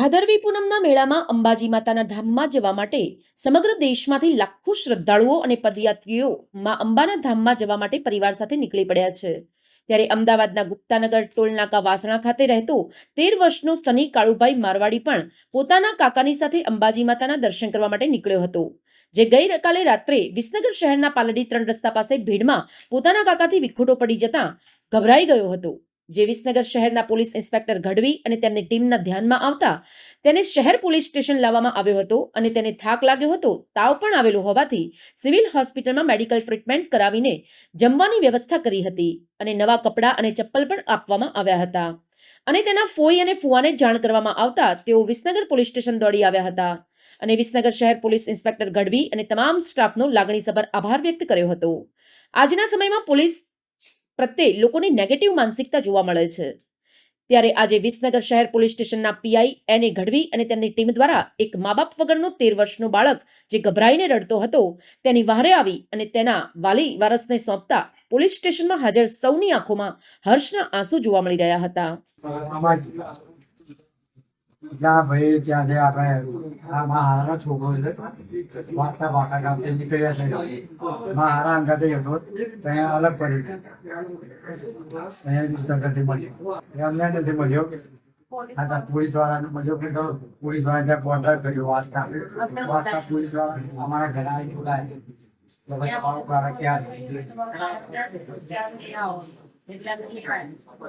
ભાદરવી પૂનમના મેળામાં અંબાજી માતાના ધામમાં જવા માટે સમગ્ર દેશમાંથી લાખો શ્રદ્ધાળુઓ અને પદયાત્રીઓ માં અંબાના ધામમાં જવા માટે પરિવાર સાથે નીકળી પડ્યા છે. ત્યારે અમદાવાદના ગુપ્તાનગર, ટોલનાકા, વાસણા ખાતે રહેતો તેર વર્ષનો સની કાળુભાઈ મારવાડી પણ પોતાના કાકાની સાથે અંબાજી માતાના દર્શન કરવા માટે નીકળ્યો હતો. જે ગઈકાલે રાત્રે વિસનગર શહેરના પાલડી ત્રણ રસ્તા પાસે ભીડમાં પોતાના કાકાથી વિખોટો પડી જતા ગભરાઈ ગયો હતો. જે વિસનગર શહેરના પોલીસ ઇન્સ્પેક્ટર ગઢવી અને તેમની ટીમના ધ્યાનમાં આવતા તેને શહેર પોલીસ સ્ટેશન લાવવામાં આવ્યો હતો અને તેને થાક લાગ્યો હતો, તાવ પણ આવેલો હોવાથી સિવિલ હોસ્પિટલમાં મેડિકલ ટ્રીટમેન્ટ કરાવીને જમવાની વ્યવસ્થા કરી હતી અને નવા કપડાં અને ચપ્પલ પણ આપવામાં આવ્યા હતા. અને તેના ફોઈ અને ફુવાને જાણ કરવામાં આવતા તેઓ વિસનગર પોલીસ સ્ટેશન દોડી આવ્યા હતા. અને વિસનગર શહેર પોલીસ ઇન્સ્પેક્ટર ગઢવી અને તમામ સ્ટાફનો લાગણીસભર આભાર વ્યક્ત કર્યો હતો. આજના સમયમાં પોલીસ પ્રત્યે લોકોની નેગેટિવ માનસિકતા જોવા મળે છે. ત્યારે આજે વિસનગર શહેર પોલીસ સ્ટેશનના પીઆઈ એને ગઢવી અને તેમની ટીમ દ્વારા એક મા બાપ વગરનો તેર વર્ષનો બાળક જે ગભરાઈને રડતો હતો, તેની વહારે આવી અને તેના વાલી વારસને સોંપતા પોલીસ સ્ટેશનમાં હાજર સૌની આંખોમાં હર્ષના આંસુ જોવા મળી રહ્યા હતા. જ્યાં ભાઈ, ત્યાં જે આપણે આ મહારાનો છોકરો છે વાર્તા વાર્તા ગામથી નીકળ્યા છે મહારા અંગાતે હતો ત્યાં અલગ પડી અહીંયા વિસનગરથી મળ્યો. અમને નથી મળ્યો. આ સાત પોલીસ વાળાને મળ્યો કે પોલીસવાળા ત્યાં કોન્ટ્રાક્ટ કર્યો, વાસ્તા. વાસ્તા પોલીસવાળા અમારા ઘરે આવી બોલાય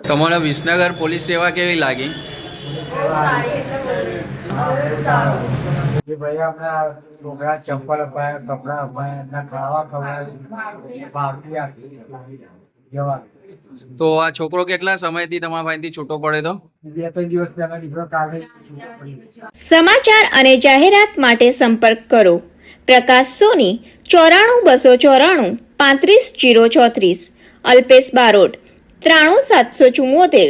તમારો વાળા વિસનગર પોલીસ સેવા કેવી લાગી? ભાઈ આપણા છોકરા ચંપલ અપાયા કપડા અપાયા એમના ખાવા ખવડાવ્યું પાર્ટી આપી. જવા. તો આ છોકરો કેટલા સમયથી તમારા ભાઈથી છૂટો પડે તો? બે ત્રણ દિવસ પહેલા નીકળ્યો કાલે સમાચાર અને જાહેરાત માટે સંપર્ક કરો. પ્રકાશ સોની ચોરાણું બસો ચોરાણું પાંત્રીસ જીરો ચોત્રીસ અલ્પેશ બારોટ ત્રાણું સાતસો ચુમ્મોતેર